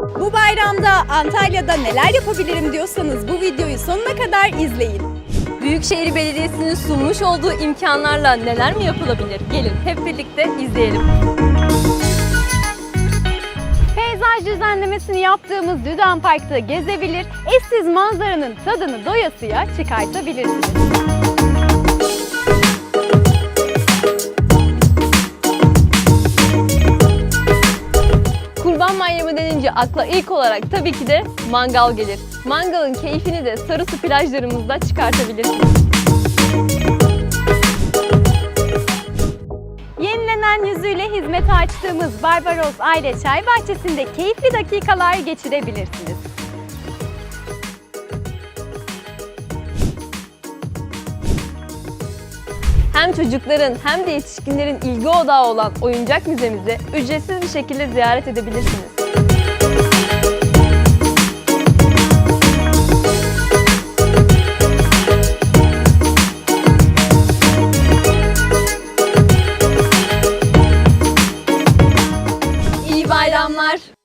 Bu bayramda Antalya'da neler yapabilirim diyorsanız bu videoyu sonuna kadar izleyin. Büyükşehir Belediyesi'nin sunmuş olduğu imkanlarla neler mi yapılabilir? Gelin hep birlikte izleyelim. Peyzaj düzenlemesini yaptığımız Düden Park'ta gezebilir, eşsiz manzaranın tadını doyasıya çıkartabilirsiniz. Kurban Bayramı denince akla ilk olarak tabii ki de mangal gelir. Mangalın keyfini de Sarısu plajlarımızda çıkartabilirsiniz. Yenilenen yüzüyle hizmete açtığımız Barbaros Aile Çay Bahçesi'nde keyifli dakikalar geçirebilirsiniz. Hem çocukların hem de yetişkinlerin ilgi odağı olan oyuncak müzemizi ücretsiz bir şekilde ziyaret edebilirsiniz. İyi bayramlar.